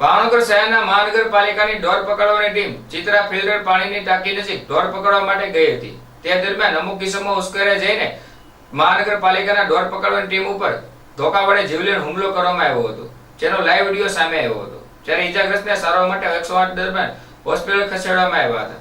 ભાવનગર શહેરના મહાનગરપાલિકાની ઢોર પકડવાની ટીમ ચિત્રા ફિલ્ટર પાણીની ટાંકી નજીક ઢોર પકડવા માટે ગઈ હતી. તે દરમિયાન અમુક કિસ્સામાં ઉશ્કેરે જઈને મહાનગરપાલિકાના ઢોર પકડવાની ટીમ ઉપર ધોકા વડે જીવલેણ હુમલો કરવામાં આવ્યો હતો. જેનો લાઈવ વીડિયો સામે આવ્યો હતો. જ્યારે ઈજાગ્રસ્તને સારવાર માટે એકસો આઠ દરમિયાન હોસ્પિટલ ખસેડવામાં આવ્યા હતા.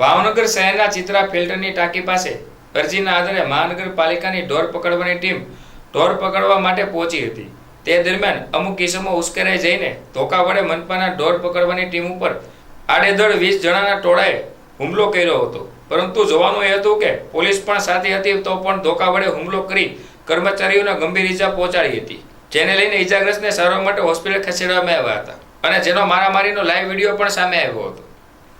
ભાવનગર શહેરના ચિત્રા ફિલ્ટરની ટાંકી પાસે અરજીના આધારે મહાનગરપાલિકાની ઢોર પકડવાની ટીમ ઢોર પકડવા માટે પહોંચી હતી. તે દરમિયાન અમુક કિસ્સામાં ઉશ્કેરાઈ જઈને ધોકા વડે મનપાના દોડ પકડવાની ટીમ ઉપર આડેધડ વીસ જણાના ટોળાએ હુમલો કર્યો હતો. પરંતુ જોવાનું એ હતું કે પોલીસ પણ સાથે હતી તો પણ ધોકા વડે હુમલો કરી કર્મચારીઓને ગંભીર ઈજા પહોંચાડી હતી. જેને લઈને ઈજાગ્રસ્તને સારવાર માટે હોસ્પિટલ ખસેડવામાં આવ્યા હતા અને જેનો મારામારીનો લાઈવ વીડિયો પણ સામે આવ્યો હતો.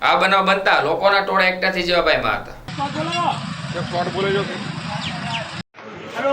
આ બનાવ બનતા લોકોના ટોળા એકઠાથી જવા પામ્યા હતા હલો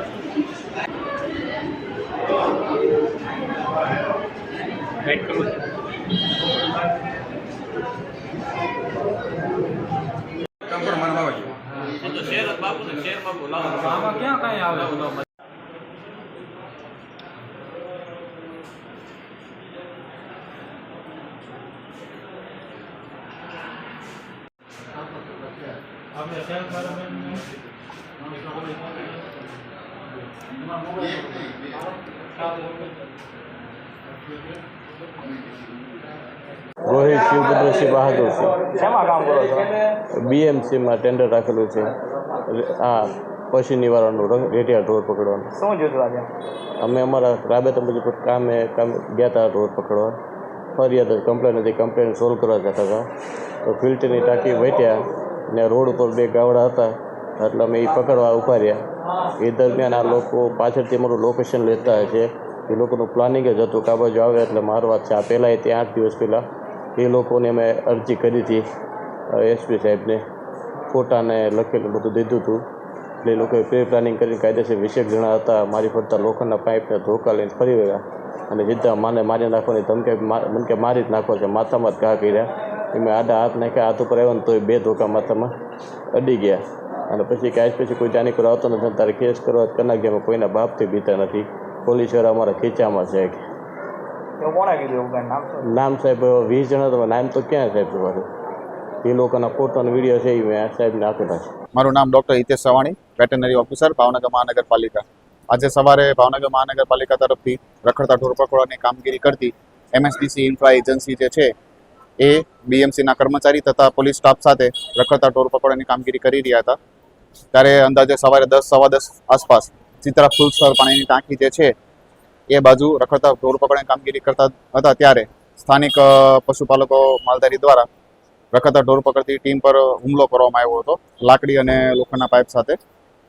ટંપર કરું ગયો આમાં રોહિત શિવભદ્રસિંહ બહાદુરસિંહ શેમાં કામ કરો છો? બીએમસીમાં ટેન્ડર રાખેલું છે. આ પશુ નિવારણનું રંગ રેટિયા ઢોર પકડવાનું. શું જોતું આજે? અમે અમારા રાબેતા મુજબ કામે કામ ગયા હતા ઢોર પકડવા. ફરિયાદ કમ્પ્લેન હતી કમ્પ્લેન સોલ્વ કરવા જતા હતા. તો ફિલ્ટરની ટાંકી વેટ્યા ને રોડ ઉપર બે ગાવડા હતા. એટલે અમે એ પકડવા ઊભા રહ્યા. એ દરમિયાન આ લોકો પાછળથી અમારું લોકેશન લેતા છે. એ લોકોનું પ્લાનિંગ જ હતું કે આ બાજુ આવે એટલે મારવા છે. આ પહેલાં ત્યાં આઠ દિવસ પહેલાં એ લોકોને મેં અરજી કરી હતી એસપી સાહેબને. ફોટાને લખેલું બધું દીધું હતું. એટલે એ લોકોએ પ્રી પ્લાનિંગ કરીને કાયદેસર વીસેક જણા હતા, મારી ફરતા લોખંડના પાઇપને ધોકા લઈને ફરી વળ્યા. અને સીધા માને મારી નાખવાની ધમકે મા- મને કે મારી જ નાખો છે. માથામાં જ ઘા કર્યા. એમાં આડા હાથ નાખ્યા, હાથ ઉપર આવ્યો ને તો એ બે ધોકા માથામાં અડી ગયા. અને પછી કે આજ પછી કોઈ જાણી કોઈ આવતો નથી તારે કેસ કરવા જ કરના ગયા કોઈના બાપથી બીતા નથી. પોલીસવાળા અમારા ખીચામાં છે કે કોણે કીધું નામ સાહેબ વીસ જણા તો નામ તો ક્યાં સાહેબ તમારું? એ લોકોના ફોટો અને વીડિયો છે એ મેં સાહેબને આપેલા છે. મારું નામ doctor Hitesh Savani veterinary officer Bhavnagar મહાનગરપાલિકા. આજે સવારે ભાવનગર મહાનગરપાલિકા તરફથી રખડતા ઢોર પકડવાની કામગીરી કરતી એમએસડીસી ઇન્ફ્રા એજન્સી જે છે એ બીએમસીના કર્મચારી તથા પોલીસ સ્ટાફ સાથે રખડતા ઢોર પકડવાની કામગીરી કરી રહ્યા હતા. ત્યારે અંદાજે સવારે દસ સવા દસ આસપાસ ચિત્રા ફૂલસર પાણીની ટાંકી જે છે, એ બાજુ રખડતા ઢોર પકડવાની કામગીરી કરતા હતા ત્યારે સ્થાનિક પશુપાલકો માલધારી દ્વારા રખડતા ઢોર પકડતી ટીમ પર હુમલો કરવામાં આવ્યો હતો. લાકડી અને લોખંડના પાઇપ સાથે.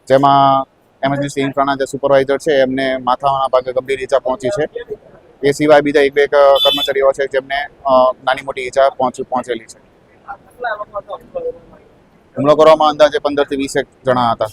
જેમાં એમએસડીસી ઇન્ફ્રાના જે સુપરવાઇઝર છે, એમને માથાના ભાગે ગંભીર ઈજા પહોંચી છે. એ સિવાય બીજા એક બે કર્મચારીઓ છે, જેમને નાની મોટી ઈજા પહોંચી, પહોંચેલી છે. હુમલો કરવામાં અંદાજે પંદરથી વીસેક જણા હતા.